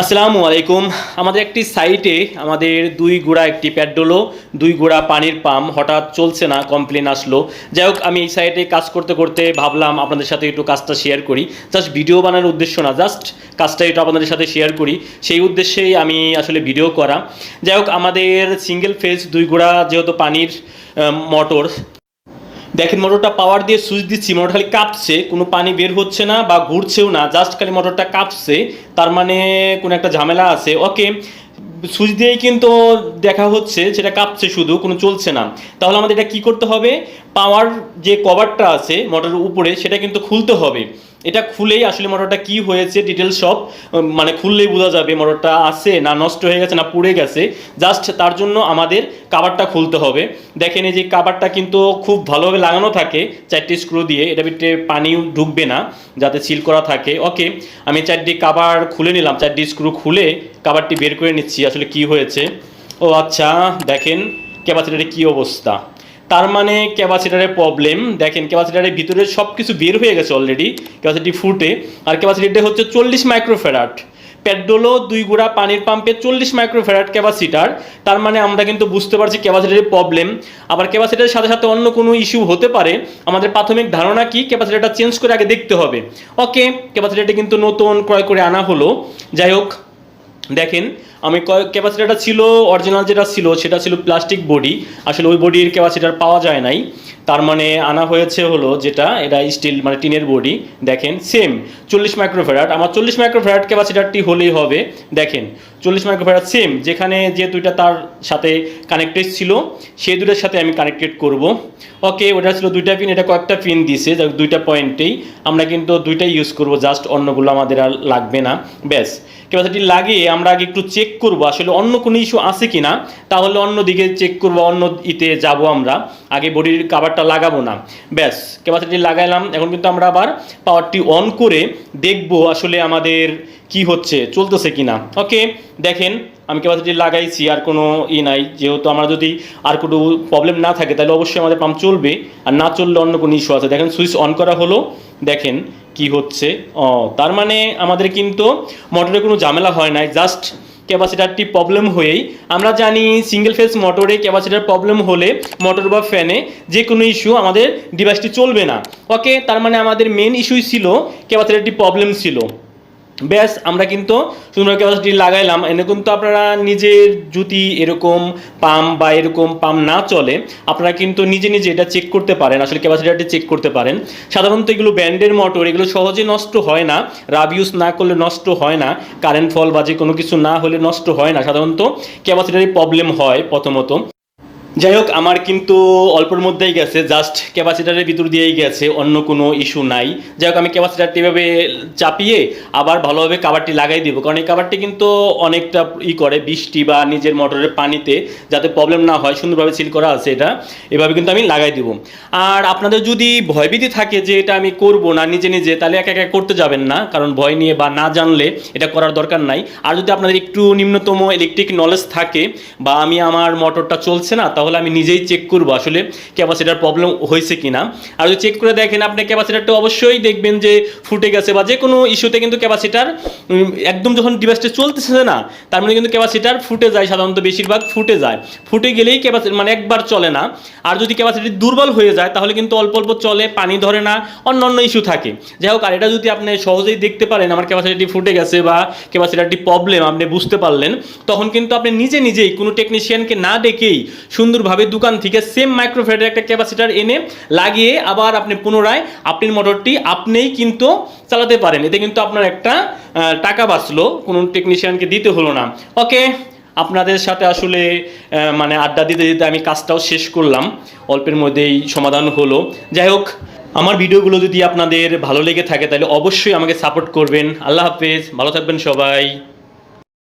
আসসালামু আলাইকুম। আমাদের একটি সাইটে আমাদের দুই গোড়া একটি প্যাডডোলো দুই গোড়া পানির পাম্প হঠাৎ চলছে না, কমপ্লেন আসলো। যাই হোক, আমি এই সাইটে কাজ করতে করতে ভাবলাম আপনাদের সাথে একটু কাজটা শেয়ার করি। জাস্ট ভিডিও বানানোর উদ্দেশ্য না জাস্ট কাজটা একটু আপনাদের সাথে শেয়ার করি। সেই উদ্দেশ্যেই আমি আসলে ভিডিও করা। যাই হোক, আমাদের সিঙ্গেল ফেজ দুই গোড়া যেহেতু পানির মোটর দেখেন মোটরটা পাওয়ার দিয়ে সুইচ দিচ্ছি, মোটর খালি কাঁপছে, কোনো পানি বের হচ্ছে না বা ঘুরছেও না জাস্ট খালি মোটরটা কাঁপছে, তার মানে কোনো একটা ঝামেলা আছে। ওকে সুইচ দিয়েই কিন্তু দেখা হচ্ছে, সেটা কাঁপছে শুধু, কোনো চলছে না। তাহলে আমাদের এটা কী করতে হবে? পাওয়ার যে কভারটা আছে মোটরের উপরে, সেটা কিন্তু খুলতে হবে। এটা খুলেই আসলে মোটরটা কি হয়েছে ডিটেলস সব মানে খুললেই বোঝা যাবে মোটরটা আছে না নষ্ট হয়ে গেছে না পুড়ে গেছে। জাস্ট তার জন্য আমাদের কাভারটা খুলতে হবে। দেখেন এই যে কাবারটা কিন্তু খুব ভালোভাবে লাগানো থাকে চারটি স্ক্রু দিয়ে, এটা ভিতরে পানিও ঢুকবে না, যাতে সিল করা থাকে। ওকে আমি চারটি কাভার খুলে নিলাম, চারটি স্ক্রু খুলে কাভারটি বের করে নিচ্ছি, আসলে কি হয়েছে। ও আচ্ছা দেখেন ক্যাপাসিটারের কি অবস্থা? তার মানে ক্যাপাসিটারের প্রবলেম দেখেন ক্যাপাসিটারের ভিতরে সব কিছু বের হয়ে গেছে অলরেডি ক্যাপাসিটি ফুটে। আর ক্যাপাসিটিটা হচ্ছে চল্লিশ মাইক্রোফেরাট পেট্রোলও দুই গুঁড়া পানির পাম্পে চল্লিশ মাইক্রোফেরাট ক্যাপাসিটার তার মানে আমরা কিন্তু বুঝতে পারছি ক্যাপাসিটারের প্রবলেম আবার ক্যাপাসিটারের সাথে সাথে অন্য কোনো ইস্যু হতে পারে। আমাদের প্রাথমিক ধারণা কি? ক্যাপাসিটারটা চেঞ্জ করে আগে দেখতে হবে। ওকে ক্যাপাসিটারটা কিন্তু নতুন ক্রয় করে আনা হলো। যাই হোক, দেখেন আমি ক্যাপাসিটারটা ছিল অরিজিনাল যেটা ছিল, সেটা ছিল প্লাস্টিক বডি আসলে ওই বডির ক্যাপাসিটার পাওয়া যায় নাই। তার মানে আনা হয়েছে হলো যেটা, এটা স্টিল মানে টিনের বডি দেখেন সেম চল্লিশ মাইক্রোফেরাট আমার চল্লিশ মাইক্রোফেরাট ক্যাপাসিটারটি হলেই হবে। দেখেন, চল্লিশ মাইক্রোফেরাট সেম যেখানে যে দুইটা তার সাথে কানেক্টেড ছিল, সেই দুটার সাথে আমি কানেক্টেড করব। ওকে ওটা ছিল দুইটা পিন এটা কয়েকটা পিন দিছে দুইটা পয়েন্টেই আমরা কিন্তু দুইটাই ইউজ করব জাস্ট অন্যগুলো আমাদের আর লাগবে না। ব্যাস। ক্যাপাসিটি লাগিয়ে আমরা আগে একটু চেক করব। আসলে অন্য কোনো ইস্যু আছে কি না তাহলে অন্য দিকে চেক করব, অন্য ইতে যাব আমরা। আগে বডির কাভারটা লাগাবো না। ব্যাস ক্যাপাসিটি লাগাইলাম। এখন কিন্তু আমরা আবার পাওয়ারটি অন করে দেখব আসলে আমাদের কি হচ্ছে, চলতেছে কি না ওকে দেখেন, আমি ক্যাপাসিটি লাগাইছি, আর কোনো ই নাই। যেহেতু আমরা যদি আর কোনো প্রবলেম না থাকে, তাহলে অবশ্যই আমাদের পাম্প চলবে। আর না চললে অন্য কোনো ইস্যু আছে। দেখেন সুইচ অন করা হলো। দেখেন, কি হচ্ছে। ও, তার মানে আমাদের কিন্তু মোটরে কোনো ঝামেলা হয় নাই। জাস্ট ক্যাপাসিটারটি প্রবলেম হয়েই, আমরা জানি সিঙ্গেল ফেজ মোটরে ক্যাপাসিটার প্রবলেম হলে মোটর বা ফ্যানে যে কোনো ইস্যু আমাদের ডিভাইসটি চলবে না। ওকে তার মানে আমাদের মেন ইস্যুই ছিল ক্যাপাসিটারটি প্রবলেম ছিল। ব্যাস, আমরা কিন্তু সুন্দর ক্যাপাসিটি লাগাইলাম। এনে কিন্তু আপনারা নিজের যদি এরকম পাম্প বা এরকম পাম্প না চলে, আপনারা কিন্তু নিজে নিজে এটা চেক করতে পারেন, আসলে ক্যাপাসিটারটি চেক করতে পারেন। সাধারণত এগুলো ব্যান্ডের মোটর এগুলো সহজে নষ্ট হয় না রাব ইউজ না করলে নষ্ট হয় না কারেন্ট ফল বা যে কোনো কিছু না হলে নষ্ট হয় না। সাধারণত ক্যাপাসিটারি প্রবলেম হয় প্রথমত। যাই হোক, আমার কিন্তু অল্পের মধ্যেই গেছে জাস্ট ক্যাপাসিটারের ভিতর দিয়েই গেছে, অন্য কোনো ইস্যু নাই। যাই হোক, আমি ক্যাপাসিটারটি এভাবে চাপিয়ে আবার ভালোভাবে কাভারটি লাগাই দিব, কারণ এই কাভারটি কিন্তু অনেকটা ই করে বৃষ্টি বা নিজের মোটরের পানিতে, যাতে প্রবলেম না হয়, সুন্দরভাবে সিল করা আছে এটা, এভাবে কিন্তু আমি লাগাই দিব। আর আপনাদের যদি ভয়ভীতি থাকে যে এটা আমি করব না নিজে নিজে, তাহলে একা একা করতে যাবেন না, কারণ ভয় নিয়ে বা না জানলে এটা করার দরকার নাই। আর যদি আপনাদের একটু নিম্নতম ইলেকট্রিক নলেজ থাকে বা আমি আমার মোটরটা চলছে না তাহলে আমি নিজেই চেক করব আসলে ক্যাপাসিটার প্রবলেম হয়েছে কি না আর যদি চেক করে দেখেন আপনি ক্যাপাসিটারটা অবশ্যই দেখবেন যে ফুটে গেছে বা যে কোনো ইস্যুতে কিন্তু ক্যাপাসিটার একদম যখন ডিভাইসটা চলতেছে না, তার মানে কিন্তু ক্যাপাসিটার ফুটে যায় সাধারণত বেশিরভাগ ফুটে যায়। ফুটে গেলেই ক্যাপাসিটি মানে একবার চলে না। আর যদি ক্যাপাসিটি দুর্বল হয়ে যায়, তাহলে কিন্তু অল্প অল্প চলে, পানি ধরে না অন্য অন্য ইস্যু থাকে। যাই হোক, আর এটা যদি আপনি সহজেই দেখতে পারেন আমার ক্যাপাসিটি ফুটে গেছে বা ক্যাপাসিটারটি প্রবলেম আপনি বুঝতে পারলেন, তখন কিন্তু আপনি নিজে নিজেই কোনো টেকনিশিয়ানকে না ডেকেই সুন্দরভাবে দোকান থেকে সেম মাইক্রোফেডের একটা ক্যাপাসিটার এনে লাগিয়ে আবার আপনি পুনরায় আপনার মোটরটি আপনিই কিন্তু চালাতে পারেন। এতে কিন্তু আপনার একটা টাকা বাঁচলো, কোনো টেকনিশিয়ানকে দিতে হলো না। ওকে আপনাদের সাথে আসলে মানে আড্ডা দিতে দিতে আমি কাজটাও শেষ করলাম। অল্পের মধ্যেই সমাধান হলো। যাই হোক, আমার ভিডিওগুলো যদি আপনাদের ভালো লেগে থাকে, তাহলে অবশ্যই আমাকে সাপোর্ট করবেন। আল্লাহ হাফেজ, ভালো থাকবেন সবাই।